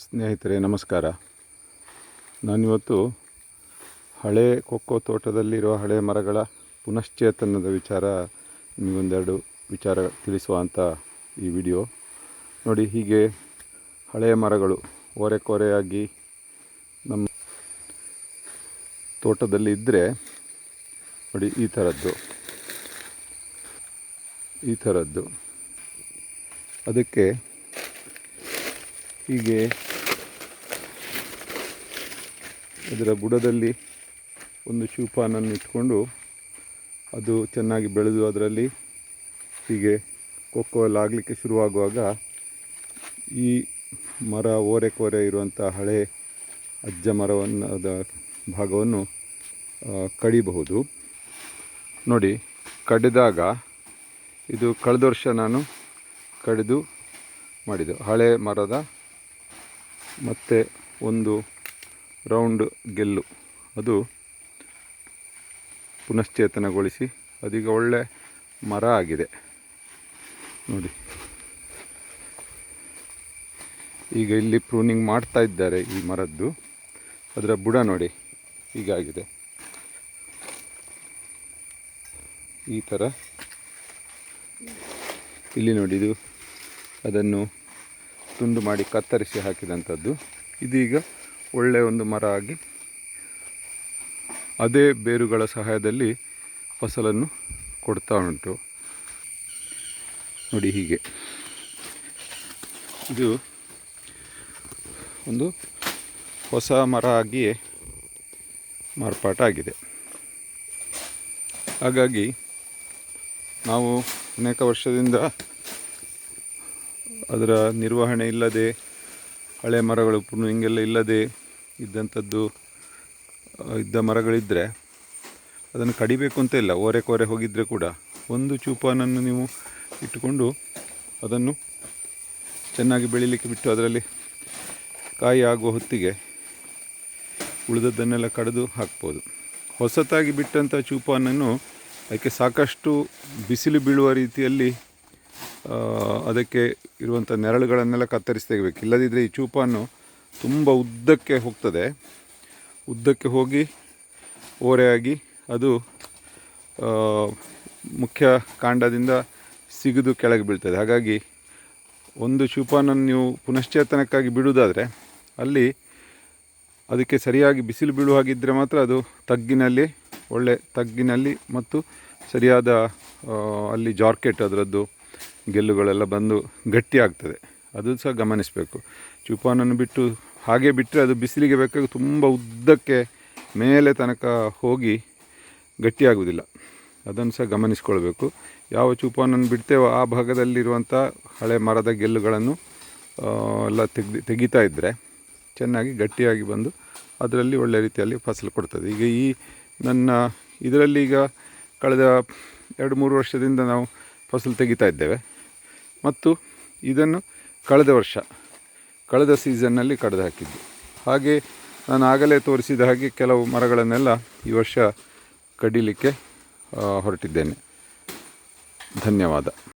ಸ್ನೇಹಿತರೆ, ನಮಸ್ಕಾರ. ನಾನಿವತ್ತು ಹಳೆ ಕೊಕ್ಕೋ ತೋಟದಲ್ಲಿರುವ ಹಳೆ ಮರಗಳ ಪುನಶ್ಚೇತನದ ವಿಚಾರ ನಿಮಗೊಂದೆರಡು ವಿಚಾರ ತಿಳಿಸುವ ಈ ವಿಡಿಯೋ. ನೋಡಿ, ಹೀಗೆ ಹಳೆಯ ಮರಗಳು ಓರೆಕೋರೆಯಾಗಿ ನಮ್ಮ ತೋಟದಲ್ಲಿ ಇದ್ದರೆ ನೋಡಿ, ಈ ಥರದ್ದು. ಈ ಥರದ್ದು. ಅದಕ್ಕೆ ಹೀಗೆ ಅದರ ಬುಡದಲ್ಲಿ ಒಂದು ಶೂಪಾನನ್ನು ಇಟ್ಕೊಂಡು ಅದು ಚೆನ್ನಾಗಿ ಬೆಳೆದು ಅದರಲ್ಲಿ ಹೀಗೆ ಕೊಕ್ಕೋ ಎಲ್ಲ ಆಗಲಿಕ್ಕೆ ಶುರುವಾಗುವಾಗ ಈ ಮರ, ಓರೆ ಕೋರೆ ಇರುವಂಥ ಹಳೆ ಅಜ್ಜ ಮರವನ್ನು ಅದ ಭಾಗವನ್ನು ಕಡಿಬಹುದು. ನೋಡಿ, ಕಡಿದಾಗ ಇದು ಕಳೆದ ವರ್ಷ ನಾನು ಕಡಿದು ಮಾಡಿದ್ದು. ಹಳೆ ಮರದ ಮತ್ತು ಒಂದು ರೌಂಡ್ ಗೆಲ್ಲು. ಅದು ಪುನಶ್ಚೇತನಗೊಳಿಸಿ ಅದೀಗ ಒಳ್ಳೆ ಮರ ಆಗಿದೆ. ನೋಡಿ. ಈಗ ಇಲ್ಲಿ ಪ್ರೂನಿಂಗ್ ಮಾಡ್ತಾ ಇದ್ದಾರೆ ಈ ಮರದ್ದು. ಅದರ ಬುಡ ನೋಡಿ. ಹೀಗಾಗಿದೆ ಈ ಥರ ಇಲ್ಲಿ ನೋಡಿ ಇದು ಅದನ್ನು ತುಂಡು ಮಾಡಿ ಕತ್ತರಿಸಿ ಹಾಕಿದಂಥದ್ದು. ಇದೀಗ ಒಳ್ಳೆಯ ಒಂದು ಮರ ಆಗಿ ಅದೇ ಬೇರುಗಳ ಸಹಾಯದಲ್ಲಿ ಫಸಲನ್ನು ಕೊಡ್ತಾ ಉಂಟು. ನೋಡಿ ಹೀಗೆ. ಇದು ಒಂದು ಹೊಸ ಮರ ಆಗಿಯೇ ಮಾರ್ಪಾಟಾಗಿದೆ ಹಾಗಾಗಿ ನಾವು ಅನೇಕ ವರ್ಷದಿಂದ ಅದರ ನಿರ್ವಹಣೆ ಇಲ್ಲದೆ, ಹಳೆ ಮರಗಳು ಹಿಂಗೆಲ್ಲ ಇಲ್ಲದೆ ಇದ್ದಂಥದ್ದು ಇದ್ದ ಮರಗಳಿದ್ದರೆ ಅದನ್ನು ಕಡಿಬೇಕು ಅಂತ ಇಲ್ಲ. ಓರೆ ಕೋರೆ ಹೋಗಿದ್ದರೆ ಕೂಡ ಒಂದು ಚೂಪಾನನ್ನು ನೀವು ಇಟ್ಟುಕೊಂಡು ಅದನ್ನು ಚೆನ್ನಾಗಿ ಬೆಳೀಲಿಕ್ಕೆ ಬಿಟ್ಟು ಅದರಲ್ಲಿ ಕಾಯಿ ಆಗುವ ಹೊತ್ತಿಗೆ ಉಳಿದದ್ದನ್ನೆಲ್ಲ ಕಡಿದು ಹಾಕ್ಬೋದು. ಹೊಸತಾಗಿ ಬಿಟ್ಟಂಥ ಚೂಪಾನನ್ನು ಅದಕ್ಕೆ ಸಾಕಷ್ಟು ಬಿಸಿಲು ಬೀಳುವ ರೀತಿಯಲ್ಲಿ ಅದಕ್ಕೆ ಇರುವಂಥ ನೆರಳುಗಳನ್ನೆಲ್ಲ ಕತ್ತರಿಸಿ ತೆಗಿಬೇಕು. ಇಲ್ಲದಿದ್ದರೆ ಈ ಚೂಪನ್ನು ತುಂಬ ಉದ್ದಕ್ಕೆ ಹೋಗ್ತದೆ. ಉದ್ದಕ್ಕೆ ಹೋಗಿ ಓರೆಯಾಗಿ ಅದು ಮುಖ್ಯ ಕಾಂಡದಿಂದ ಸಿಗದು ಕೆಳಗೆ ಬೀಳ್ತದೆ. ಹಾಗಾಗಿ ಒಂದು ಚೂಪಾನನ್ನು ನೀವು ಪುನಶ್ಚೇತನಕ್ಕಾಗಿ ಬಿಡುವುದಾದರೆ, ಅಲ್ಲಿ ಅದಕ್ಕೆ ಸರಿಯಾಗಿ ಬಿಸಿಲು ಬೀಳುವ ಹಾಗಿದ್ದರೆ ಮಾತ್ರ ಅದು ತಗ್ಗಿನಲ್ಲಿ, ಒಳ್ಳೆ ತಗ್ಗಿನಲ್ಲಿ ಮತ್ತು ಸರಿಯಾದ ಅಲ್ಲಿ ಜಾರ್ಕೆಟ್ ಅದರದ್ದು ಗೆಲ್ಲುಗಳೆಲ್ಲ ಬಂದು ಗಟ್ಟಿ ಆಗ್ತದೆ ಅದು ಸಹ ಗಮನಿಸಬೇಕು. ಚೂಪಾನನ್ನು ಬಿಟ್ಟು ಹಾಗೆ ಬಿಟ್ಟರೆ ಅದು ಬಿಸಿಲಿಗೆ ಬೇಕಾಗಿ ತುಂಬ ಉದ್ದಕ್ಕೆ ಮೇಲೆ ತನಕ ಹೋಗಿ ಗಟ್ಟಿಯಾಗುವುದಿಲ್ಲ. ಅದನ್ನು ಸಹ ಗಮನಿಸ್ಕೊಳ್ಬೇಕು. ಯಾವ ಚೂಪಾನನ್ನು ಬಿಡ್ತೇವೋ ಆ ಭಾಗದಲ್ಲಿರುವಂಥ ಹಳೆ ಮರದ ಗೆಲ್ಲುಗಳನ್ನು ಎಲ್ಲ ತೆಗ್ದು, ತೆಗಿತಾ ಇದ್ದರೆ ಚೆನ್ನಾಗಿ ಗಟ್ಟಿಯಾಗಿ ಬಂದು ಅದರಲ್ಲಿ ಒಳ್ಳೆ ರೀತಿಯಲ್ಲಿ ಫಸಲು ಕೊಡ್ತದೆ. ಈಗ ಈ ನನ್ನ ಇದರಲ್ಲಿ ಈಗ ಕಳೆದ ಎರಡು ಮೂರು ವರ್ಷದಿಂದ ನಾವು ಫಸಲು ತೆಗಿತಾ ಇದ್ದೇವೆ. ಮತ್ತು ಇದನ್ನು ಕಳೆದ ವರ್ಷ ಕಳೆದ ಸೀಸನ್ನಲ್ಲಿ ಕಡ್ದು ಹಾಕಿದ್ದು ಹಾಗೆ ನಾನು ಆಗಲೇ ತೋರಿಸಿದ ಹಾಗೆ ಕೆಲವು ಮರಗಳನ್ನೆಲ್ಲ ಈ ವರ್ಷ ಕಡಿಲಿಕ್ಕೆ ಹೊರಟಿದ್ದೇನೆ. ಧನ್ಯವಾದ.